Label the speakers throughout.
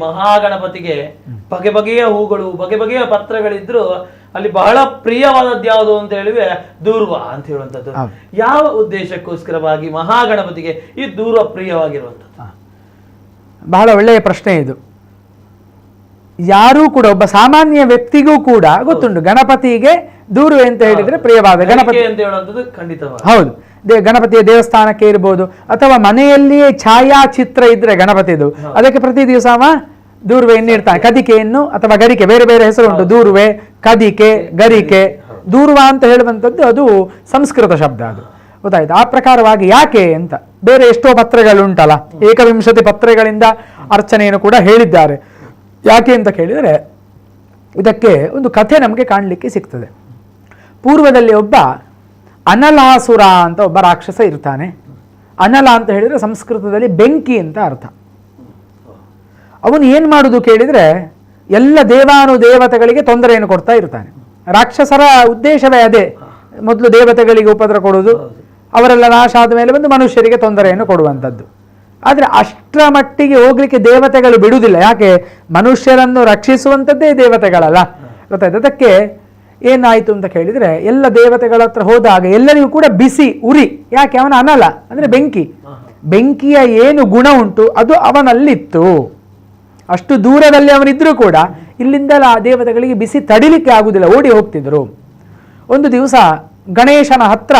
Speaker 1: ಮಹಾಗಣಪತಿಗೆ ಬಗೆ ಬಗೆಯ ಹೂಗಳು ಬಗೆ ಬಗೆಯ ಪತ್ರಗಳಿದ್ರು ಅಲ್ಲಿ ಬಹಳ ಪ್ರಿಯವಾದದ್ದು ಯಾವುದು ಅಂತ ಹೇಳಿವೆ ದೂರ್ವ ಅಂತ ಹೇಳುವಂಥದ್ದು. ಯಾವ ಉದ್ದೇಶಕ್ಕೋಸ್ಕರವಾಗಿ ಮಹಾಗಣಪತಿಗೆ ಈ ದೂರ್ವ ಪ್ರಿಯವಾಗಿರುವಂಥದ್ದು?
Speaker 2: ಬಹಳ ಒಳ್ಳೆಯ ಪ್ರಶ್ನೆ ಇದು. ಯಾರೂ ಕೂಡ ಒಬ್ಬ ಸಾಮಾನ್ಯ ವ್ಯಕ್ತಿಗೂ ಕೂಡ ಗೊತ್ತುಂಟು. ಗಣಪತಿಗೆ ದೂರು ಅಂತ ಹೇಳಿದ್ರೆ ಪ್ರಿಯವಾದ ಗಣಪತಿ
Speaker 1: ಗಣಪತಿ. ಅಂತ ಹೇಳುವಂಥದ್ದು ಖಂಡಿತವಾಗಿ.
Speaker 2: ಹೌದು. ದೇ ಗಣಪತಿಯ ದೇವಸ್ಥಾನಕ್ಕೆ ಇರ್ಬೋದು ಅಥವಾ ಮನೆಯಲ್ಲಿಯೇ ಛಾಯಾಚಿತ್ರ ಇದ್ರೆ ಗಣಪತಿದು. ಅದಕ್ಕೆ ಪ್ರತಿ ದಿವಸ ಅವ ದೂರ್ವೆಯನ್ನು ಇಡ್ತಾನೆ ಕದಿಕೆಯನ್ನು ಅಥವಾ ಗರಿಕೆ ಬೇರೆ ಬೇರೆ ಹೆಸರು ಉಂಟು ದೂರ್ವೆ ಕದಿಕೆ ಗರಿಕೆ. ದೂರ್ವ ಅಂತ ಹೇಳುವಂಥದ್ದು ಅದು ಸಂಸ್ಕೃತ ಶಬ್ದ ಅದು. ಗೊತ್ತಾಯ್ತು? ಆ ಪ್ರಕಾರವಾಗಿ ಯಾಕೆ ಅಂತ. ಬೇರೆ ಎಷ್ಟೋ ಪತ್ರಗಳುಂಟಲ್ಲ. ಏಕವಿಂಶತಿ ಪತ್ರಗಳಿಂದ ಅರ್ಚನೆಯನ್ನು ಕೂಡ ಹೇಳಿದ್ದಾರೆ. ಯಾಕೆ ಅಂತ ಕೇಳಿದರೆ ಇದಕ್ಕೆ ಒಂದು ಕಥೆ ನಮಗೆ ಕಾಣಲಿಕ್ಕೆ ಸಿಗ್ತದೆ. ಪೂರ್ವದಲ್ಲಿ ಒಬ್ಬ ಅನಲಾಸುರ ಅಂತ ಒಬ್ಬ ರಾಕ್ಷಸ ಇರ್ತಾನೆ. ಅನಲ ಅಂತ ಹೇಳಿದರೆ ಸಂಸ್ಕೃತದಲ್ಲಿ ಬೆಂಕಿ ಅಂತ ಅರ್ಥ. ಅವನು ಏನು ಮಾಡೋದು ಕೇಳಿದರೆ ಎಲ್ಲ ದೇವಾನು ದೇವತೆಗಳಿಗೆ ತೊಂದರೆಯನ್ನು ಕೊಡ್ತಾ ಇರ್ತಾನೆ. ರಾಕ್ಷಸರ ಉದ್ದೇಶವೇ ಅದೇ. ಮೊದಲು ದೇವತೆಗಳಿಗೆ ಉಪದ್ರ ಕೊಡುವುದು, ಅವರೆಲ್ಲ ನಾಶ ಆದ ಮೇಲೆ ಬಂದು ಮನುಷ್ಯರಿಗೆ ತೊಂದರೆಯನ್ನು ಕೊಡುವಂಥದ್ದು. ಆದರೆ ಅಷ್ಟರ ಮಟ್ಟಿಗೆ ಹೋಗ್ಲಿಕ್ಕೆ ದೇವತೆಗಳು ಬಿಡುವುದಿಲ್ಲ. ಯಾಕೆ? ಮನುಷ್ಯರನ್ನು ರಕ್ಷಿಸುವಂಥದ್ದೇ ದೇವತೆಗಳಲ್ಲ. ಗೊತ್ತಾಯ್ತು? ಅದಕ್ಕೆ ಏನಾಯಿತು ಅಂತ ಕೇಳಿದರೆ, ಎಲ್ಲ ದೇವತೆಗಳ ಹತ್ರ ಹೋದಾಗ ಎಲ್ಲರಿಗೂ ಕೂಡ ಬಿಸಿ, ಉರಿ. ಯಾಕೆ? ಅವನ ಅನಲ, ಅಂದರೆ ಬೆಂಕಿ. ಬೆಂಕಿಯ ಏನು ಗುಣ ಉಂಟು? ಅದು ಅವನಲ್ಲಿತ್ತು. ಅಷ್ಟು ದೂರದಲ್ಲಿ ಅವನಿದ್ರೂ ಕೂಡ ಇಲ್ಲಿಂದಲ ಆ ದೇವತೆಗಳಿಗೆ ಬಿಸಿ ತಡಿಲಿಕ್ಕೆ ಆಗುವುದಿಲ್ಲ ಓಡಿ ಹೋಗ್ತಿದ್ರು. ಒಂದು ದಿವಸ ಗಣೇಶನ ಹತ್ರ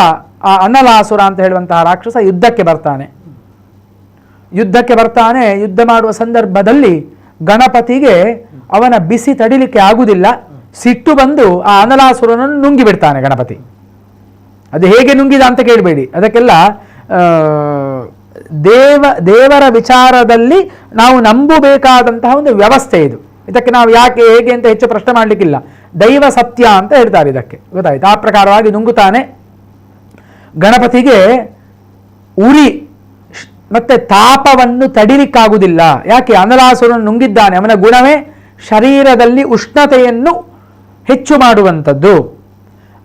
Speaker 2: ಆ ಅನಲಾಸುರ ಅಂತ ಹೇಳುವಂತಹ ರಾಕ್ಷಸ ಯುದ್ಧಕ್ಕೆ ಬರ್ತಾನೆ. ಯುದ್ಧಕ್ಕೆ ಬರ್ತಾನೆ, ಯುದ್ಧ ಮಾಡುವ ಸಂದರ್ಭದಲ್ಲಿ ಗಣಪತಿಗೆ ಅವನ ಬಿಸಿ ತಡಿಲಿಕ್ಕೆ ಆಗುವುದಿಲ್ಲ ಸಿಟ್ಟು ಬಂದು ಆ ಅನಲಾಸುರನನ್ನು ನುಂಗಿ ಬಿಡ್ತಾನೆ ಗಣಪತಿ. ಅದು ಹೇಗೆ ನುಂಗಿದ ಅಂತ ಕೇಳಬೇಡಿ. ಅದಕ್ಕೆಲ್ಲ ದೇವ, ದೇವರ ವಿಚಾರದಲ್ಲಿ ನಾವು ನಂಬಬೇಕಾದಂತಹ ಒಂದು ವ್ಯವಸ್ಥೆ ಇದು. ಇದಕ್ಕೆ ನಾವು ಯಾಕೆ, ಹೇಗೆ ಅಂತ ಹೆಚ್ಚು ಪ್ರಶ್ನೆ ಮಾಡಲಿಕ್ಕಿಲ್ಲ. ದೈವ ಸತ್ಯ ಅಂತ ಹೇಳ್ತಾರೆ ಇದಕ್ಕೆ. ಗೊತ್ತಾಯ್ತು? ಆ ಪ್ರಕಾರವಾಗಿ ನುಂಗುತ್ತಾನೆ. ಗಣಪತಿಗೆ ಉರಿ ಮತ್ತೆ ತಾಪವನ್ನು ತಡಿಲಿಕ್ಕಾಗುವುದಿಲ್ಲ. ಯಾಕೆ? ಅನಲಾಸುರನ್ನು ನುಂಗಿದ್ದಾನೆ. ಅವನ ಗುಣವೇ ಶರೀರದಲ್ಲಿ ಉಷ್ಣತೆಯನ್ನು ಹೆಚ್ಚು ಮಾಡುವಂಥದ್ದು.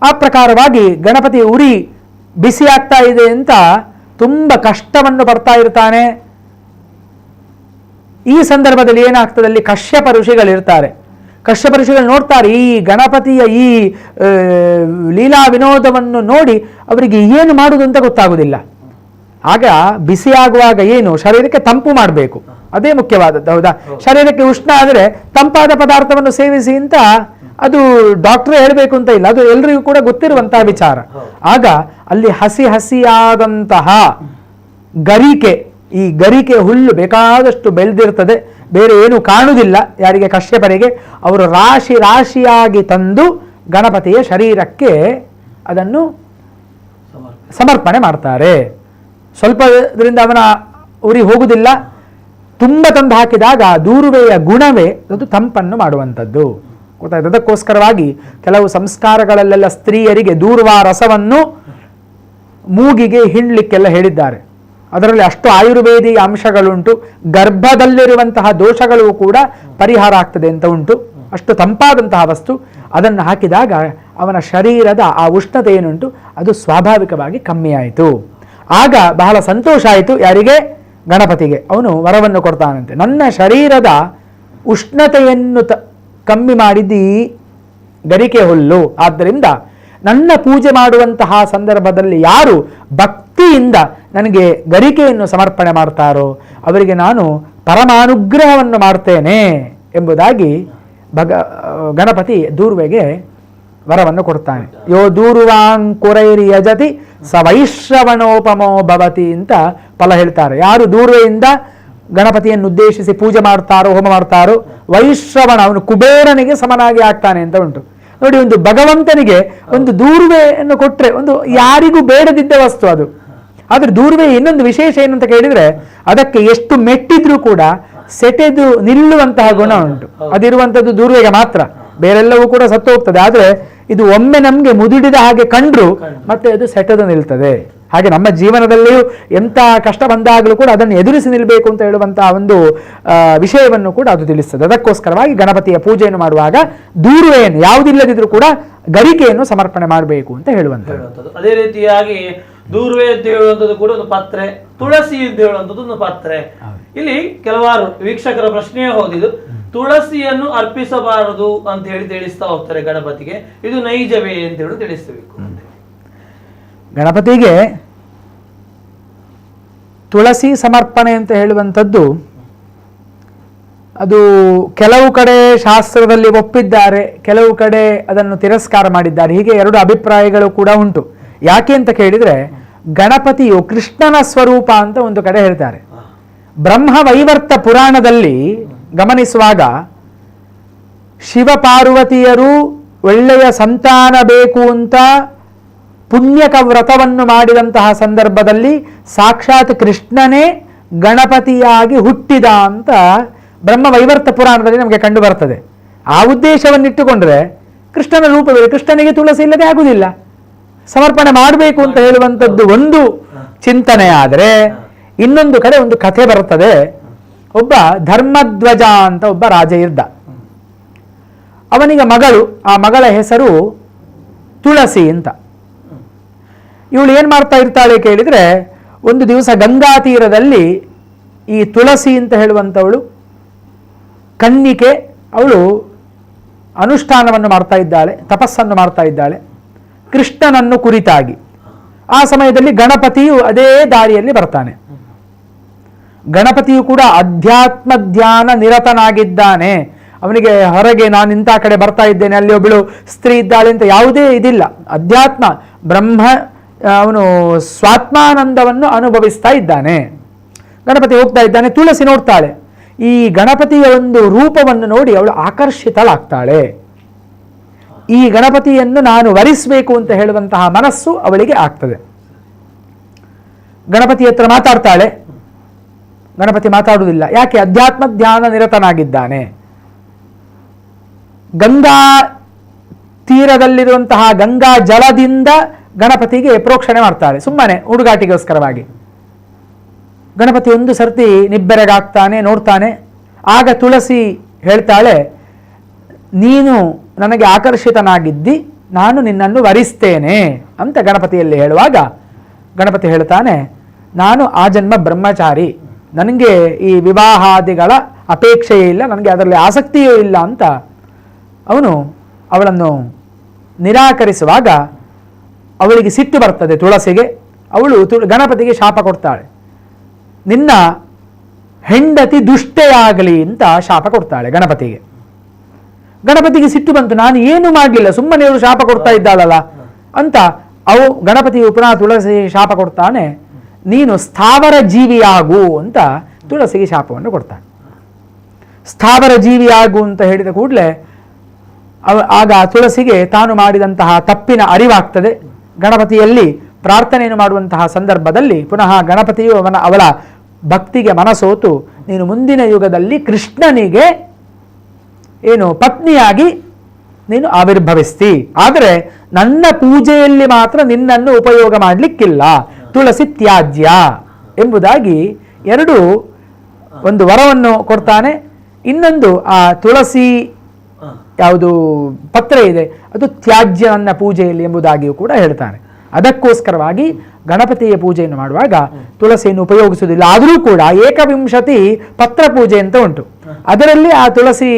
Speaker 2: ಆ ಪ್ರಕಾರವಾಗಿ ಗಣಪತಿ ಉರಿ ಬಿಸಿ ಆಗ್ತಾ ಇದೆ ಅಂತ ತುಂಬ ಕಷ್ಟವನ್ನು ಪಡ್ತಾ ಇರ್ತಾನೆ. ಈ ಸಂದರ್ಭದಲ್ಲಿ ಏನಾಗ್ತದೆ ಅಲ್ಲಿ ಕಶ್ಯಪ ಋಷಿಗಳಿರ್ತಾರೆ. ಕಶ್ಯಪ ಋಷಿಗಳು ನೋಡ್ತಾರೆ ಈ ಗಣಪತಿಯ ಈ ಲೀಲಾ ವಿನೋದವನ್ನು ನೋಡಿ ಅವರಿಗೆ ಏನು ಮಾಡುವುದು ಅಂತ ಗೊತ್ತಾಗುವುದಿಲ್ಲ ಆಗ ಬಿಸಿ ಆಗುವಾಗ ಏನು? ಶರೀರಕ್ಕೆ ತಂಪು ಮಾಡಬೇಕು. ಅದೇ ಮುಖ್ಯವಾದದ್ದು ಹೌದಾ. ಶರೀರಕ್ಕೆ ಉಷ್ಣ ಆದರೆ ತಂಪಾದ ಪದಾರ್ಥವನ್ನು ಸೇವಿಸಿ ಅಂತ ಅದು ಡಾಕ್ಟರ್ ಹೇಳಬೇಕು ಅಂತ ಇಲ್ಲ. ಅದು ಎಲ್ರಿಗೂ ಕೂಡ ಗೊತ್ತಿರುವಂತಹ ವಿಚಾರ. ಆಗ ಅಲ್ಲಿ ಹಸಿ ಹಸಿಯಾದಂತಹ ಗರಿಕೆ ಈ ಗರಿಕೆ ಹುಲ್ಲು ಬೇಕಾದಷ್ಟು ಬೆಳೆದಿರ್ತದೆ. ಬೇರೆ ಏನು ಕಾಣುವುದಿಲ್ಲ ಯಾರಿಗೆ ಕಶ್ಯಪರಿಗೆ ಅವರು ರಾಶಿ ರಾಶಿಯಾಗಿ ತಂದು ಗಣಪತಿಯ ಶರೀರಕ್ಕೆ ಅದನ್ನು
Speaker 1: ಸಮರ್ಪಣೆ.
Speaker 2: ಮಾಡ್ತಾರೆ. ಸ್ವಲ್ಪದಿಂದ ಅವನ ಉರಿ ಹೋಗುವುದಿಲ್ಲ ತುಂಬ ತಂದು ಹಾಕಿದಾಗ ದೂರುವೆಯ ಗುಣವೇ ಅದು ತಂಪನ್ನು ಮಾಡುವಂಥದ್ದು. ಗೊತ್ತಾಯ್ತು ಅದಕ್ಕೋಸ್ಕರವಾಗಿ ಕೆಲವು ಸಂಸ್ಕಾರಗಳಲ್ಲೆಲ್ಲ ಸ್ತ್ರೀಯರಿಗೆ ದೂರ್ವಾ ರಸವನ್ನು ಮೂಗಿಗೆ ಹಿಂಡ್ಲಿಕ್ಕೆಲ್ಲ ಹೇಳಿದ್ದಾರೆ. ಅದರಲ್ಲಿ ಅಷ್ಟು ಆಯುರ್ವೇದಿ ಅಂಶಗಳುಂಟು, ಗರ್ಭದಲ್ಲಿರುವಂತಹ ದೋಷಗಳು ಕೂಡ ಪರಿಹಾರ ಆಗ್ತದೆ ಅಂತ ಉಂಟು. ಅಷ್ಟು ತಂಪಾದಂತಹ ವಸ್ತು. ಅದನ್ನು ಹಾಕಿದಾಗ ಅವನ ಶರೀರದ ಆ ಉಷ್ಣತೆ ಏನುಂಟು? ಅದು ಸ್ವಾಭಾವಿಕವಾಗಿ ಕಮ್ಮಿಯಾಯಿತು. ಆಗ ಬಹಳ ಸಂತೋಷ ಆಯಿತು ಯಾರಿಗೆ? ಗಣಪತಿಗೆ. ಅವನು ವರವನ್ನು ಕೊಡ್ತಾನಂತೆ. ನನ್ನ ಶರೀರದ ಉಷ್ಣತೆಯನ್ನು ಕಮ್ಮಿ ಮಾಡಿದ್ದೀ ಗರಿಕೆ ಹುಲ್ಲು. ಆದ್ದರಿಂದ ನನ್ನ ಪೂಜೆ ಮಾಡುವಂತಹ ಸಂದರ್ಭದಲ್ಲಿ ಯಾರು ಭಕ್ತಿಯಿಂದ ನನಗೆ ಗರಿಕೆಯನ್ನು ಸಮರ್ಪಣೆ ಮಾಡ್ತಾರೋ ಅವರಿಗೆ ನಾನು ಪರಮಾನುಗ್ರಹವನ್ನು ಮಾಡ್ತೇನೆ ಎಂಬುದಾಗಿ ಭಗ, ಗಣಪತಿ ದೂರ್ವೆಗೆ ವರವನ್ನು ಕೊಡ್ತಾನೆ. ಯೋ ದೂರ್ವಾಂಕುರೈರಿ ಯಜತಿ ಸ ವೈಶ್ರವಣೋಪಮೋ ಭವತಿ ಅಂತ ಫಲ ಹೇಳ್ತಾರೆ. ಯಾರು ದೂರ್ವೆಯಿಂದ ಗಣಪತಿಯನ್ನು ಉದ್ದೇಶಿಸಿ ಪೂಜೆ ಮಾಡ್ತಾರೋ, ಹೋಮ ಮಾಡ್ತಾರೋ ವೈಶ್ರವಣ, ಅವನು ಕುಬೇರನಿಗೆ ಸಮನಾಗಿ ಆಗ್ತಾನೆ ಅಂತ ಉಂಟು. ನೋಡಿ, ಒಂದು ಭಗವಂತನಿಗೆ ಒಂದು ದೂರ್ವೆಯನ್ನು ಕೊಟ್ಟರೆ ಒಂದು ಯಾರಿಗೂ ಬೇಡದಿದ್ದ ವಸ್ತು ಅದು. ಆದ್ರೆ ದೂರ್ವೆ ಇನ್ನೊಂದು ವಿಶೇಷ ಏನಂತ ಕೇಳಿದರೆ, ಅದಕ್ಕೆ ಎಷ್ಟು ಮೆಟ್ಟಿದ್ರೂ ಕೂಡ ಸೆಟೆದು ನಿಲ್ಲುವಂತಹ ಗುಣ ಉಂಟು. ಅದಿರುವಂತದ್ದು ದೂರ್ವೆಗೆ ಮಾತ್ರ. ಬೇರೆಲ್ಲವೂ ಕೂಡ ಸತ್ತು ಹೋಗ್ತದೆ. ಆದ್ರೆ ಇದು ಒಮ್ಮೆ ನಮ್ಗೆ ಮುದುಡಿದ ಹಾಗೆ ಕಂಡ್ರು, ಮತ್ತೆ ಅದು ಸೆಟೆದು ನಿಲ್ತದೆ. ಹಾಗೆ ನಮ್ಮ ಜೀವನದಲ್ಲಿಯೂ ಎಂಥ ಕಷ್ಟ ಬಂದಾಗಲೂ ಕೂಡ ಅದನ್ನು ಎದುರಿಸಿ ನಿಲ್ಲಬೇಕು ಅಂತ ಹೇಳುವಂತಹ ಒಂದು ವಿಷಯವನ್ನು ಕೂಡ ಅದು ತಿಳಿಸ್ತದೆ. ಅದಕ್ಕೋಸ್ಕರವಾಗಿ ಗಣಪತಿಯ ಪೂಜೆಯನ್ನು ಮಾಡುವಾಗ ದೂರುವೆಯನ್ನು ಯಾವುದಿಲ್ಲದಿದ್ರೂ ಕೂಡ ಗರಿಕೆಯನ್ನು ಸಮರ್ಪಣೆ ಮಾಡಬೇಕು ಅಂತ ಹೇಳುವಂತ
Speaker 1: ಹೇಳುವಂಥದ್ದು. ಅದೇ ರೀತಿಯಾಗಿ ದೂರ್ವೆ ಅಂತ ಹೇಳುವಂಥದ್ದು ಕೂಡ ಒಂದು ಪಾತ್ರೆ ತುಳಸಿ ಅಂತ ಹೇಳುವಂಥದ್ದು ಒಂದು ಪಾತ್ರೆ. ಇಲ್ಲಿ ಕೆಲವಾರು ವೀಕ್ಷಕರ ಪ್ರಶ್ನೆಯೇ ಹೋದಿದ್ದು ತುಳಸಿಯನ್ನು ಅರ್ಪಿಸಬಾರದು ಅಂತ ಹೇಳಿ ತಿಳಿಸ್ತಾ ಹೋಗ್ತಾರೆ ಗಣಪತಿಗೆ. ಇದು ನೈಜವೇ ಅಂತ ಹೇಳಿ ತಿಳಿಸಬೇಕು.
Speaker 2: ಗಣಪತಿಗೆ ತುಳಸಿ ಸಮರ್ಪಣೆ ಅಂತ ಹೇಳುವಂಥದ್ದು, ಅದು ಕೆಲವು ಕಡೆ ಶಾಸ್ತ್ರದಲ್ಲಿ ಒಪ್ಪಿದ್ದಾರೆ, ಕೆಲವು ಕಡೆ ಅದನ್ನು ತಿರಸ್ಕಾರ ಮಾಡಿದ್ದಾರೆ. ಹೀಗೆ ಎರಡು ಅಭಿಪ್ರಾಯಗಳು ಕೂಡ ಉಂಟು. ಯಾಕೆ ಅಂತ ಕೇಳಿದ್ರೆ, ಗಣಪತಿಯು ಕೃಷ್ಣನ ಸ್ವರೂಪ ಅಂತ ಒಂದು ಕಡೆ ಹೇಳ್ತಾರೆ. ಬ್ರಹ್ಮ ವೈವರ್ತ ಪುರಾಣದಲ್ಲಿ ಗಮನಿಸುವಾಗ, ಶಿವ ಪಾರ್ವತಿಯರು ಒಳ್ಳೆಯ ಸಂತಾನ ಬೇಕು ಅಂತ ಪುಣ್ಯಕ ವ್ರತವನ್ನು ಮಾಡಿದಂತಹ ಸಂದರ್ಭದಲ್ಲಿ ಸಾಕ್ಷಾತ್ ಕೃಷ್ಣನೇ ಗಣಪತಿಯಾಗಿ ಹುಟ್ಟಿದ ಅಂತ ಬ್ರಹ್ಮ ವೈವರ್ತ ಪುರಾಣದಲ್ಲಿ ನಮಗೆ ಕಂಡು ಬರ್ತದೆ. ಆ ಉದ್ದೇಶವನ್ನಿಟ್ಟುಕೊಂಡ್ರೆ ಕೃಷ್ಣನ ರೂಪವಿದೆ ಕೃಷ್ಣನಿಗೆ ತುಳಸಿ ಇಲ್ಲದೆ ಆಗುವುದಿಲ್ಲ ಸಮರ್ಪಣೆ ಮಾಡಬೇಕು ಅಂತ ಹೇಳುವಂಥದ್ದು ಒಂದು ಚಿಂತನೆ ಆದರೆ ಇನ್ನೊಂದು ಕಡೆ ಒಂದು ಕಥೆ ಬರುತ್ತದೆ ಒಬ್ಬ ಧರ್ಮಧ್ವಜ ಅಂತ ಒಬ್ಬ ರಾಜ ಇದ್ದ. ಅವನಿಗೆ ಮಗಳು, ಆ ಮಗಳ ಹೆಸರು ತುಳಸಿ ಅಂತ. ಇವಳು ಏನು ಮಾಡ್ತಾ ಇರ್ತಾಳೆ ಕೇಳಿದರೆ ಒಂದು ದಿವಸ ಗಂಗಾ ತೀರದಲ್ಲಿ ಈ ತುಳಸಿ ಅಂತ ಹೇಳುವಂಥವಳು ಕನ್ನಿಕೆ, ಅವಳು ಅನುಷ್ಠಾನವನ್ನು ಮಾಡ್ತಾ ಇದ್ದಾಳೆ, ತಪಸ್ಸನ್ನು ಮಾಡ್ತಾ ಇದ್ದಾಳೆ, ಕೃಷ್ಣನನ್ನು ಕುರಿತಾಗಿ. ಆ ಸಮಯದಲ್ಲಿ ಗಣಪತಿಯು ಅದೇ ದಾರಿಯಲ್ಲಿ ಬರ್ತಾನೆ. ಗಣಪತಿಯು ಕೂಡ ಅಧ್ಯಾತ್ಮ ಧ್ಯಾನ ನಿರತನಾಗಿದ್ದಾನೆ. ಅವನಿಗೆ ಹೊರಗೆ ನಾನು ಇಂಥ ಕಡೆ ಬರ್ತಾ ಇದ್ದೇನೆ, ಅಲ್ಲಿ ಒಬ್ಬಳು ಸ್ತ್ರೀ ಇದ್ದಾಳೆ ಅಂತ ಯಾವುದೇ ಇದಿಲ್ಲ. ಅಧ್ಯಾತ್ಮ, ಬ್ರಹ್ಮ ಅವನು ಸ್ವಾತ್ಮಾನಂದವನ್ನು ಅನುಭವಿಸ್ತಾ ಇದ್ದಾನೆ. ಗಣಪತಿ ಹೋಗ್ತಾ ಇದ್ದಾನೆ, ತುಳಸಿ ನೋಡ್ತಾಳೆ. ಈ ಗಣಪತಿಯ ಒಂದು ರೂಪವನ್ನು ನೋಡಿ ಅವಳು ಆಕರ್ಷಿತಳಾಗ್ತಾಳೆ. ಈ ಗಣಪತಿಯನ್ನು ನಾನು ವರಿಸಬೇಕು ಅಂತ ಹೇಳುವಂತಹ ಮನಸ್ಸು ಅವಳಿಗೆ ಆಗ್ತದೆ. ಗಣಪತಿ ಹತ್ರ ಮಾತಾಡ್ತಾಳೆ. ಗಣಪತಿ ಮಾತಾಡುವುದಿಲ್ಲ. ಯಾಕೆ? ಅಧ್ಯಾತ್ಮ ಧ್ಯಾನ ನಿರತನಾಗಿದ್ದಾನೆ. ಗಂಗಾ ತೀರದಲ್ಲಿರುವಂತಹ ಗಂಗಾ ಜಲದಿಂದ ಗಣಪತಿಗೆ ಪ್ರೋಕ್ಷಣೆ ಮಾಡ್ತಾಳೆ ಸುಮ್ಮನೆ ಹುಡುಗಾಟಿಗೋಸ್ಕರವಾಗಿ. ಗಣಪತಿ ಒಂದು ಸರ್ತಿ ನಿಬ್ಬೆರಗಾಗ್ತಾನೆ, ನೋಡ್ತಾನೆ. ಆಗ ತುಳಸಿ ಹೇಳ್ತಾಳೆ, ನೀನು ನನಗೆ ಆಕರ್ಷಿತನಾಗಿದ್ದಿ, ನಾನು ನಿನ್ನನ್ನು ವರಿಸ್ತೇನೆ ಅಂತ ಗಣಪತಿಯಲ್ಲಿ ಹೇಳುವಾಗ ಗಣಪತಿ ಹೇಳ್ತಾನೆ, ನಾನು ಆ ಜನ್ಮ ಬ್ರಹ್ಮಚಾರಿ. ನನಗೆ ಈ ವಿವಾಹಾದಿಗಳ ಅಪೇಕ್ಷೆಯೇ ಇಲ್ಲ, ನನಗೆ ಅದರಲ್ಲಿ ಆಸಕ್ತಿಯೂ ಇಲ್ಲ ಅಂತ. ಅವನು ಅವಳನ್ನು ನಿರಾಕರಿಸುವಾಗ ಅವಳಿಗೆ ಸಿಟ್ಟು ಬರ್ತದೆ ತುಳಸಿಗೆ. ಅವಳು ತು, ಗಣಪತಿಗೆ ಶಾಪ ಕೊಡ್ತಾಳೆ. ನಿನ್ನ ಹೆಂಡತಿ ದುಷ್ಟೆಯಾಗಲಿ ಅಂತ ಶಾಪ ಕೊಡ್ತಾಳೆ ಗಣಪತಿಗೆ. ಗಣಪತಿಗೆ ಸಿಟ್ಟು ಬಂತು, ನಾನು ಏನು ಮಾಡಲಿಲ್ಲ, ಸುಮ್ಮನೆ ಅವರು ಶಾಪ ಕೊಡ್ತಾ ಇದ್ದಾಳಲ್ಲ ಅಂತ ಅವು, ಗಣಪತಿ ಪುನಃ ತುಳಸಿಗೆ ಶಾಪ ಕೊಡ್ತಾನೆ, ನೀನು ಸ್ಥಾವರ ಜೀವಿಯಾಗು ಅಂತ ತುಳಸಿಗೆ ಶಾಪವನ್ನು ಕೊಡ್ತಾನೆ ಸ್ಥಾವರ ಜೀವಿಯಾಗು ಅಂತ ಹೇಳಿದ ಕೂಡಲೇ ಆಗ ತುಳಸಿಗೆ ತಾನು ಮಾಡಿದಂತಹ ತಪ್ಪಿನ ಅರಿವಾಗ್ತದೆ. ಗಣಪತಿಯಲ್ಲಿ ಪ್ರಾರ್ಥನೆಯನ್ನು ಮಾಡುವಂತಹ ಸಂದರ್ಭದಲ್ಲಿ ಪುನಃ ಗಣಪತಿಯು ಅವನ ಅವಳ ಭಕ್ತಿಗೆ ಮನಸೋತು, ನೀನು ಮುಂದಿನ ಯುಗದಲ್ಲಿ ಕೃಷ್ಣನಿಗೆ ಏನು ಪತ್ನಿಯಾಗಿ ನೀನು ಆವಿರ್ಭವಿಸ್ತಿ. ಆದರೆ ನನ್ನ ಪೂಜೆಯಲ್ಲಿ ಮಾತ್ರ ನಿನ್ನನ್ನು ಉಪಯೋಗ ಮಾಡಲಿಕ್ಕಿಲ್ಲ. ತುಳಸಿ ತ್ಯಾಜ್ಯ. ಎಂಬುದಾಗಿ ಎರಡು ಒಂದು ವರವನ್ನು ಕೊಡ್ತಾನೆ. ಇನ್ನೊಂದು ಆ ತುಳಸಿ ಯಾವುದು ಪತ್ರ ಇದೆ, ಅದು ತ್ಯಾಜ್ಯ ನನ್ನ ಪೂಜೆಯಲ್ಲಿ ಎಂಬುದಾಗಿಯೂ ಕೂಡ ಹೇಳ್ತಾರೆ. ಅದಕ್ಕೋಸ್ಕರವಾಗಿ ಗಣಪತಿಯ ಪೂಜೆಯನ್ನು ಮಾಡುವಾಗ ತುಳಸಿಯನ್ನು ಉಪಯೋಗಿಸುವುದಿಲ್ಲ. ಆದರೂ ಕೂಡ ಏಕವಿಂಶತಿ ಪತ್ರ ಪೂಜೆ ಅಂತ ಉಂಟು. ಅದರಲ್ಲಿ ಆ ತುಳಸಿ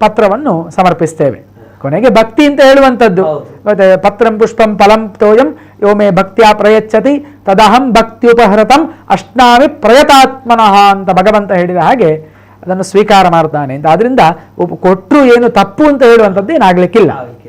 Speaker 2: ಪತ್ರವನ್ನು ಸಮರ್ಪಿಸ್ತೇವೆ. ಕೊನೆಗೆ ಭಕ್ತಿ ಅಂತ ಹೇಳುವಂಥದ್ದು. ಮತ್ತೆ ಪತ್ರಂ ಪುಷ್ಪಂ ಫಲಂ ತೋಯಂ ಯೋಮೆ ಭಕ್ತಿಯ ಪ್ರಯಚ್ಛತಿ ತದಹಂ ಭಕ್ತಿಯುಪಹೃತಂ ಅಷ್ಟಾಮಿ ಪ್ರಯತಾತ್ಮನಃ ಅಂತ ಭಗವಂತ ಹೇಳಿದ ಹಾಗೆ ಅದನ್ನು ಸ್ವೀಕಾರ ಮಾಡ್ತಾನೆ ಅಂತ ಆದ್ರಿಂದ ಕೊಟ್ಟರು ಏನು ತಪ್ಪು ಅಂತ ಹೇಳುವಂಥದ್ದು ಏನಾಗ್ಲಿಕ್ಕಿಲ್ಲ.